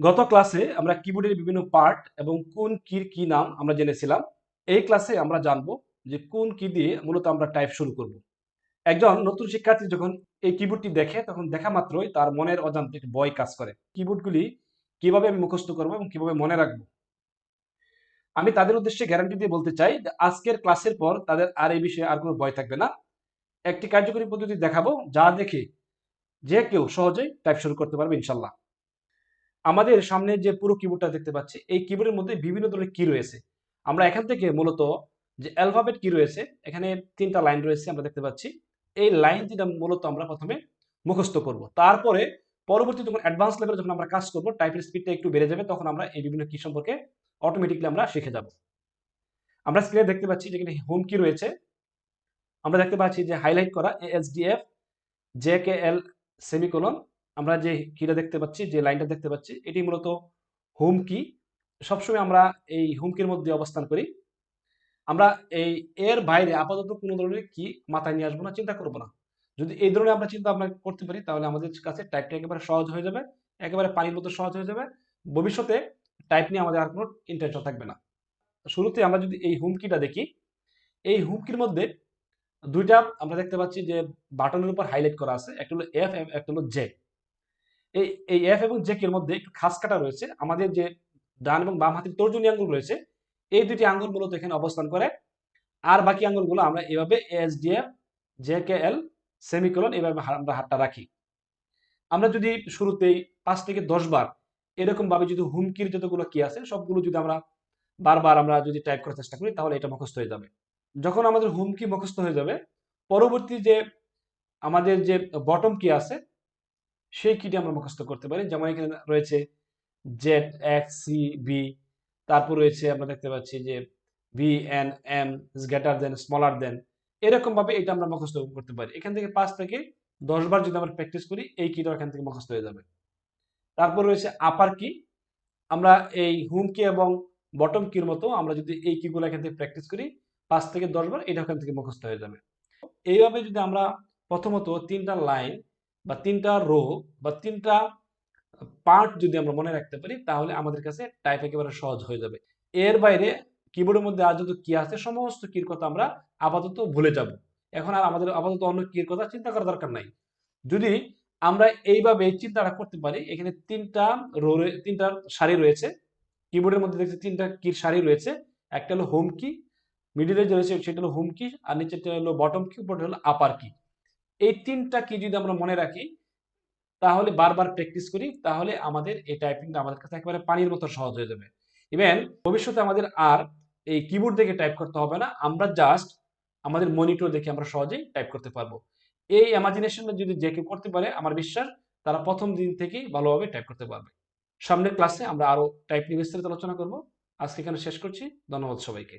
গত ক্লাসে আমরা কিবোর্ডের বিভিন্ন পার্ট এবং কোন কির কি নাম আমরা জেনেছিলাম। এই ক্লাসে আমরা জানব যে কোন কি দিয়ে মূলত আমরা টাইপ শুরু করব। একজন নতুন শিক্ষার্থী যখন এই কিবোর্ডটি দেখে, তখন দেখা মাত্রই তার মনের অজান্তে ভয় কাজ করে। কিবোর্ডগুলি কীভাবে আমি মুখস্থ করব এবং কীভাবে মনে রাখব? আমি তাদের উদ্দেশ্যে গ্যারান্টি দিয়ে বলতে চাই যে আজকের ক্লাসের পর তাদের আর এই বিষয়ে আর কোনো ভয় থাকবে না। একটি কার্যকরী পদ্ধতি দেখাবো যা দেখে যে কেউ সহজেই টাইপ শুরু করতে পারবে ইনশাল্লাহ। আমাদের সামনে যে পুরো কিবোর্ডটা দেখতে পাচ্ছি, এই কিবোর্ডের মধ্যে বিভিন্ন ধরনের কি রয়েছে। আমরা এখান থেকে মূলত যে অ্যালফাবেট কি রয়েছে, এখানে তিনটা লাইন রয়েছে আমরা দেখতে পাচ্ছি। এই লাইন যেটা মূলত আমরা প্রথমে মুখস্থ করব। তারপরে পরবর্তী যখন অ্যাডভান্স লেভেলে যখন আমরা কাজ করব টাইপের স্পিডটা একটু বেড়ে যাবে, তখন আমরা এই বিভিন্ন কি সম্পর্কে অটোমেটিকলি আমরা শিখে যাব। আমরা স্ক্রিনে দেখতে পাচ্ছি যেখানে হোম কি রয়েছে। আমরা দেখতে পাচ্ছি যে হাইলাইট করা SDF J K L semicolon আমরা যে কিটা দেখতে পাচ্ছি, যে লাইনটা দেখতে পাচ্ছি, এটি মূলত হোম কি সবসময় আমরা এই হুমকির মধ্যে অবস্থান করি। আমরা এই এর বাইরে আপাতত কোনো ধরনের কি মাথায় নিয়ে আসব না, চিন্তা করব না। যদি এই ধরনের আমরা চিন্তা আমরা করতে পারি, তাহলে আমাদের কাছে টাইপটা একেবারে সহজ হয়ে যাবে, একেবারে পানির মতো সহজ হয়ে যাবে। ভবিষ্যতে টাইপ নিয়ে আমাদের আর কোনো ইন্টেনশন থাকবে না। শুরুতে আমরা যদি এই হুমকিটা দেখি, এই হুমকির মধ্যে দুইটা আমরা দেখতে পাচ্ছি যে বাটনের উপর হাইলাইট করা আছে, একটা হলো এফ একটা হলো জে এই এই এফ এবং জে এর মধ্যে একটু খাস কাটা রয়েছে। আমাদের যে ডান এবং বাম হাতের তর্জনী আঙ্গুল রয়েছে, এই দুটি আঙ্গুল মূলত এখানে অবস্থান করে। আর বাকি আঙ্গুলগুলো আমরা এভাবে S D F J K L semicolon এভাবে আমরা হাতটা রাখি। আমরা যদি শুরুতেই পাঁচ থেকে দশ বার এরকম ভাবে যদি হুমকির যতগুলো কি আছে, সবগুলো যদি আমরা বারবার আমরা যদি টাইপ করার চেষ্টা করি, তাহলে এটা মুখস্থ হয়ে যাবে। যখন আমাদের হুমকি মুখস্থ হয়ে যাবে, পরবর্তী যে আমাদের যে বটম কি আছে সেই কিটি আমরা মুখস্থ করতে পারি। যেমন এখানে রয়েছে জেড এক্স সি বি তারপর রয়েছে আমরা দেখতে পাচ্ছি যে V N M is greater than smaller than এরকম ভাবে এটা আমরা মুখস্থ করতে পারি। এখান থেকে পাঁচ থেকে দশ বার যদি আমরা প্র্যাকটিস করি, এই কিটা এখান থেকে মুখস্থ হয়ে যাবে। তারপর রয়েছে আপার কি আমরা এই হুম কি এবং বটম কির মতো আমরা যদি এই কিগুলো এখান থেকে প্র্যাকটিস করি, পাঁচ থেকে দশ বার এটা ওখান থেকে মুখস্থ হয়ে যাবে। এইভাবে যদি আমরা প্রথমত তিনটা লাইন বা তিনটা রো বা তিনটা পার্ট যদি আমরা মনে রাখতে পারি, তাহলে আমাদের কাছে টাইপ একেবারে সহজ হয়ে যাবে। এর বাইরে কিবোর্ডের মধ্যে আর যত কি আছে, সমস্ত কির কথা আমরা আপাতত ভুলে যাব। এখন আর আমাদের আপাতত অন্য কির কথা চিন্তা করার দরকার নাই। যদি আমরা এইভাবে এই চিন্তাটা করতে পারি, এখানে তিনটা রো, তিনটা সারি রয়েছে। কিবোর্ডের মধ্যে দেখছি তিনটা কির সারি রয়েছে। একটা হলো হোম কি মিডিলে যে রয়েছে, সেটা হলো হোম কি আর নিচেরটা হলো বটম কি উপরটা হলো আপার কি এই তিনটা কি যদি আমরা মনে রাখি, তাহলে বারবার প্র্যাকটিস করি, তাহলে আমাদের এই টাইপিংটা আমাদের কাছে একেবারে পানির মতো সহজ হয়ে যাবে। ইভেন ভবিষ্যতে আমাদের আর এই কিবোর্ড দেখে টাইপ করতে হবে না, আমরা জাস্ট আমাদের মনিটর দেখে আমরা সহজেই টাইপ করতে পারব। এই ইমাজিনেশনটা যদি যে কেউ করতে পারে, আমার বিশ্বাস তারা প্রথম দিন থেকেই ভালোভাবে টাইপ করতে পারবে। সামনের ক্লাসে আমরা আরও টাইপ নিয়ে বিস্তারিত আলোচনা করব। আজকে এখানে শেষ করছি। ধন্যবাদ সবাইকে।